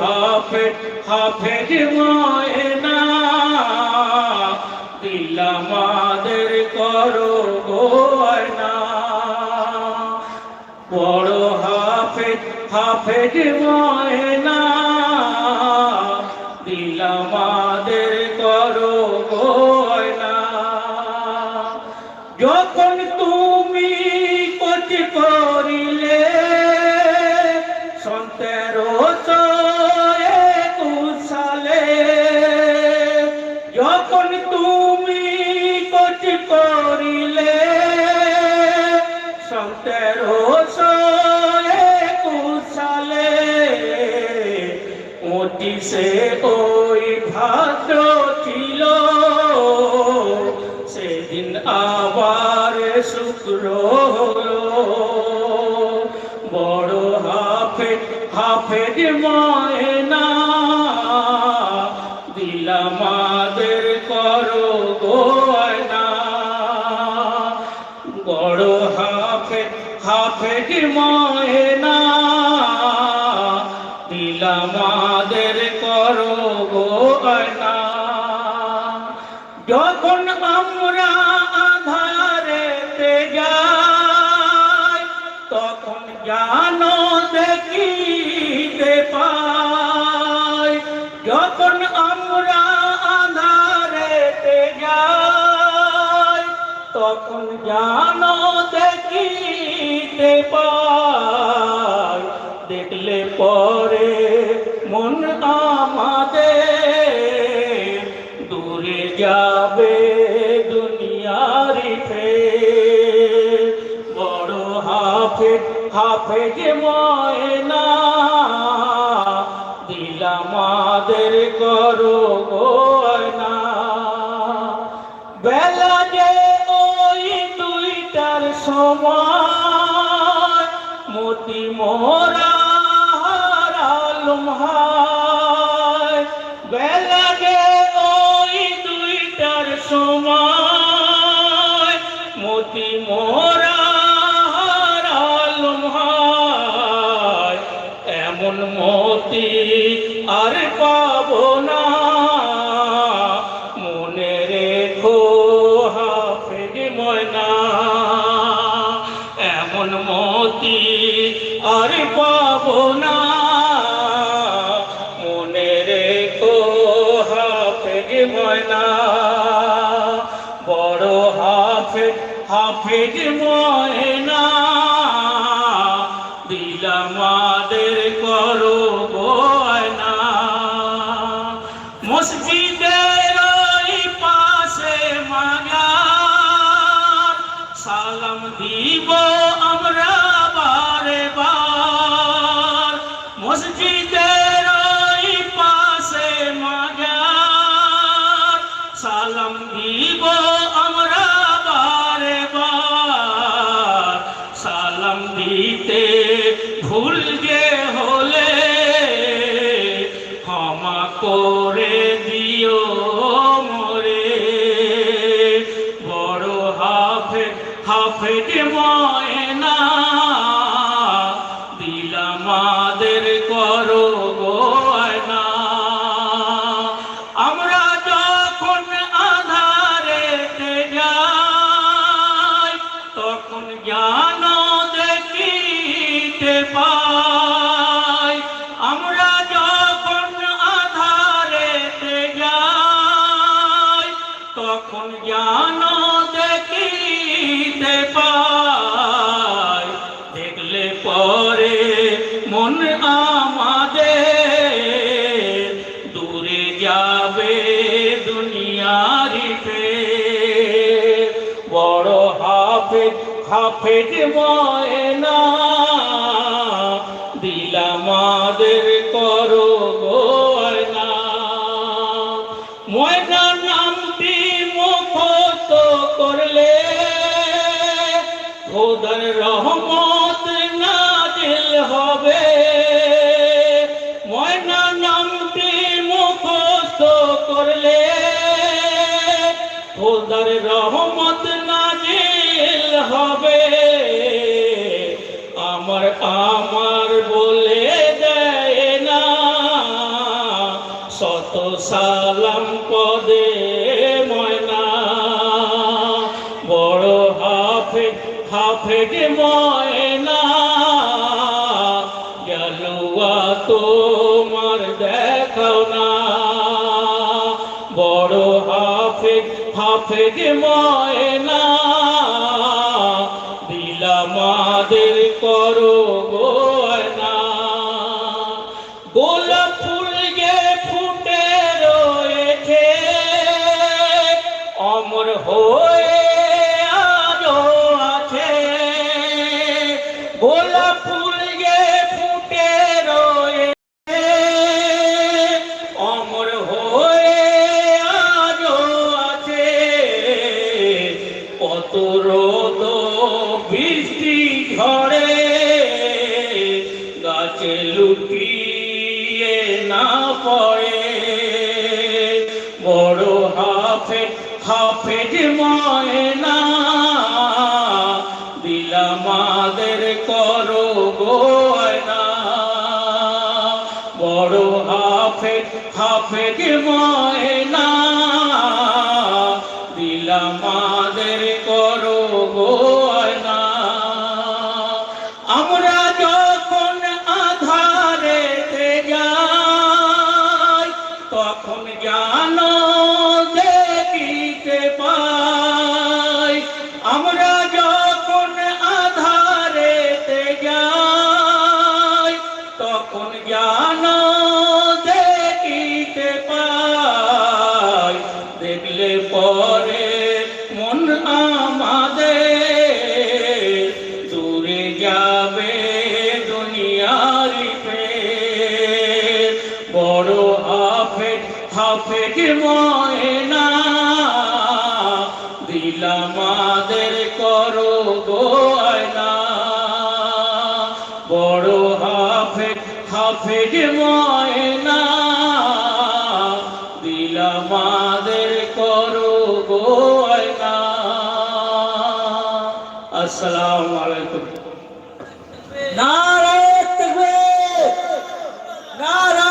হাফেজ হাফেজ ময়না দিল আমাদের করো গোয়না বড় হাফেজ হাফেজ ময়না পঁচিশে ওই ভাদ্র ছিল। সেদিন আবার শুক্র বড় হাফেজ হাফেজ ময়না দিলামাদের করো গোয়না বড় হাফেজ হাফেজ ময়না দিলামাদের করো গোয়না যখন আমরা আধারেতে যাই, তখন জানো দেখিতে পাই। যখন আমরা আধারেতে যাই, তখন জানো দেখিতে পাই। দেখলে পরে হাফেজ হাফেজ ময়না দিলামাদের করো গোয়না। বেলা যে ওই দুইটার সময় মতি মোরা মতি আর পাবো না। মনে রেখো হাফেজ ময়না, এমন মতি আর পাবো না। মনে রেখো হাফেজ ময়না, বড় হাফেজ হাফেজ ময়না। সালাম দিব আমরা বারে বার। মসজিদের পাশে মাজার। সালাম দিব আমরা বারে বার। সালাম দিতে ভুল যে হলে ক্ষমা করে দিও। তখন জানো দেখিতে পাই পরে মন আমাদের দূরে যাবে দুনিয়ারি ফের। বড় হাফেজ হাফেজ ময়না দিলামাদের করো গয়না ময়না নামটি মুখত করলে খোদার রহমত নাজিল হবে। ময়না নামটি মুখস্থ করলে খোদার রহমত নাজিল হবে। আমার হাফেজ ময়না গেলুয়া তোমার দেখাও না। বড় হাফেজ হাফেজ ময়না দিলামাদের করো কত রোদ বৃষ্টি ঝড়ে গাছে লুটিয়ে না পড়ে। বড় হাফে হাফেজ ময়না দিলামাদের করো গোয়না। বড় হাফেজ হাফেজ ময়না দিলামাদের করো হাফেজ ময়না দিলামাদের করো গোয়না বড় হাফেজ হাফেজ ময়না দিলামাদের করো গোয়না আসসালামু আলাইকুম। নারা